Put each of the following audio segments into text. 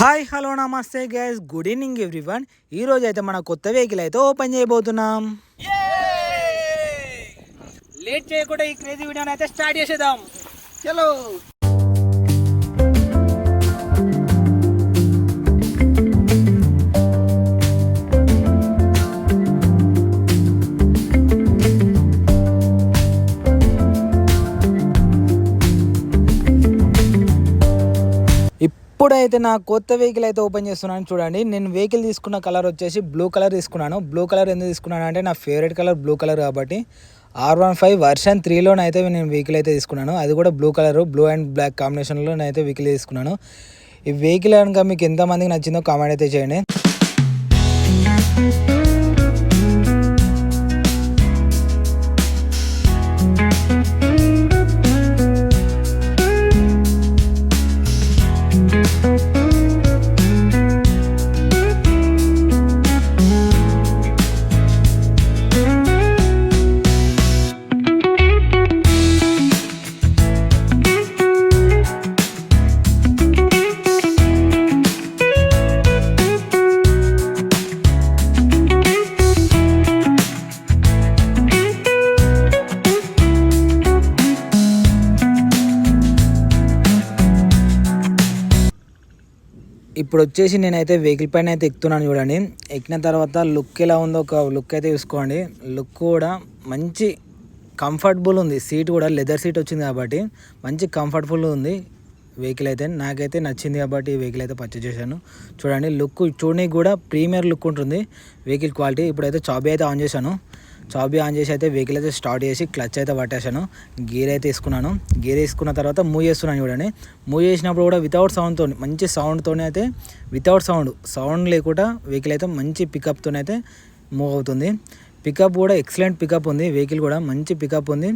Hi hello namaste guys good evening everyone ఈరోజు అయితే మన కొత్త వెహికల్ అయితే ఓపెన్ చేయబోతున్నాం. లేట్ చేయకుండా ఈ క్రేజీ వీడియోని అయితే స్టార్ట్ చేసేద్దాం. చలో ఇప్పుడైతే నా కొత్త వెహికల్ అయితే ఓపెన్ చేస్తున్నాను చూడండి. నేను వెహికల్ తీసుకున్న కలర్ వచ్చేసి బ్లూ కలర్ తీసుకున్నాను. బ్లూ కలర్ ఎందుకు తీసుకున్నాను అంటే నా ఫేవరెట్ కలర్ బ్లూ కలర్ కాబట్టి. ఆర్ వన్ ఫైవ్ వర్షన్ త్రీలోనైతే నేను వెహికల్ అయితే తీసుకున్నాను. అది కూడా blue colour blue and black కాంబినేషన్లో అయితే వెహికల్ తీసుకున్నాను. ఈ వెహికల్ కనుక మీకు ఎంతమందికి నచ్చిందో కామెంట్ అయితే చేయండి. ఇప్పుడు వచ్చేసి నేనైతే వెహికల్ పైన అయితే ఎక్కుతున్నాను చూడండి. ఎక్కిన తర్వాత లుక్ ఎలా ఉందో ఒక లుక్ అయితే చూసుకోండి. లుక్ కూడా మంచి కంఫర్టబుల్ ఉంది. సీట్ కూడా లెదర్ సీట్ వచ్చింది కాబట్టి మంచి కంఫర్టబుల్ ఉంది. వెహికల్ అయితే నాకైతే నచ్చింది కాబట్టి ఈ వెహికల్ అయితే పర్చేజ్ చేశాను. చూడండి లుక్ చూడడానికి కూడా ప్రీమియర్ లుక్ ఉంటుంది. వెహికల్ క్వాలిటీ ఇప్పుడైతే చాబీ అయితే ఆన్ చేశాను. చాబీ ఆన్ చేసి అయితే వెహికల్ అయితే స్టార్ట్ చేసి క్లచ్ అయితే పట్టేశాను. గేర్ అయితే తీసుకున్నాను. గేర్ వేసుకున్న తర్వాత మూవ్ చేస్తున్నాను చూడండి. మూవ్ చేసినప్పుడు కూడా వితౌట్ సౌండ్తో మంచి సౌండ్తోనే అయితే వితౌట్ సౌండ్ సౌండ్ లేకుండా వెహికల్ అయితే మంచి పికప్తో అయితే మూవ్ అవుతుంది. పికప్ కూడా ఎక్సలెంట్ పికప్ ఉంది. వెహికల్ కూడా మంచి పికప్ ఉంది.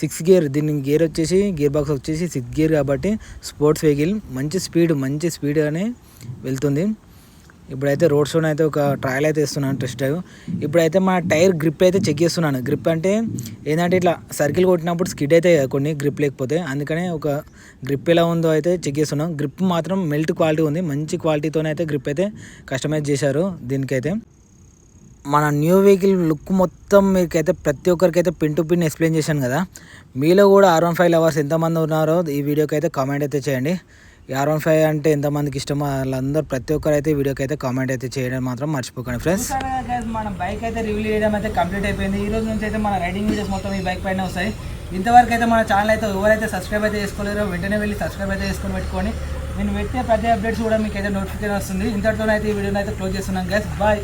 సిక్స్ గేర్ దీని గేర్ వచ్చేసి గేర్ బాక్స్ వచ్చేసి సిక్స్ గేర్ కాబట్టి స్పోర్ట్స్ వెహికల్ మంచి స్పీడ్ మంచి స్పీడ్గానే వెళ్తుంది. ఇప్పుడైతే రోడ్ షోన్ అయితే ఒక ట్రయల్ అయితే ఇస్తున్నాను టెస్ట్ డ్రైవ్ ఇప్పుడైతే మా టైర్ గ్రిప్ అయితే చెక్ చేస్తున్నాను. గ్రిప్ అంటే ఏంటంటే ఇట్లా సర్కిల్ కొట్టినప్పుడు స్కిడ్ అయితే కొన్ని గ్రిప్ లేకపోతే అందుకనే ఒక గ్రిప్ ఎలా ఉందో అయితే చెక్ చేస్తున్నాం గ్రిప్ మాత్రం మెల్ట్ క్వాలిటీ ఉంది. మంచి క్వాలిటీతోనే అయితే గ్రిప్ అయితే కస్టమైజ్ చేశారు దీనికైతే. మన న్యూ వెహికల్ లుక్ మొత్తం మీకైతే ప్రతి ఒక్కరికైతే పిన్ టు పిన్ ఎక్స్ప్లెయిన్ చేశాను కదా. మీలో కూడా ఆర్ వన్ ఫైవ్ లవర్స్ ఎంతమంది ఉన్నారో ఈ వీడియోకి అయితే కామెంట్ అయితే చేయండి. ఆర్ వన్ ఫైవ్ అంటే ఎంతమందికి ఇష్టమో వాళ్ళందరూ ప్రతి ఒక్కరు అయితే వీడియోకి అయితే కామెంట్ అయితే చేయడం మాత్రం మర్చిపోకండి ఫ్రెండ్స్. మన బైక్ అయితే రివ్యూ చేయడం అయితే కంప్లీట్ అయిపోయింది. ఈ రోజు నుంచి అయితే మన రైడింగ్ వీడియోస్ మొత్తం ఈ బైక్ పైన వస్తాయి. ఇంతవరకు అయితే మన ఛానల్ అయితే ఎవరైతే సబ్స్క్రైబ్ అయితే చేసుకోలేరో వెంటనే వెళ్ళి సబ్స్క్రైబ్ అయితే చేసుకొని పెట్టుకొని నేను పెట్టే ప్రతి అప్డేట్స్ కూడా మీకు అయితే నోటిఫికేషన్ వస్తుంది. ఇంతటితోనైతే ఈ వీడియోని అయితే క్లోజ్ చేస్తున్నాం గ్యాస్ బాయ్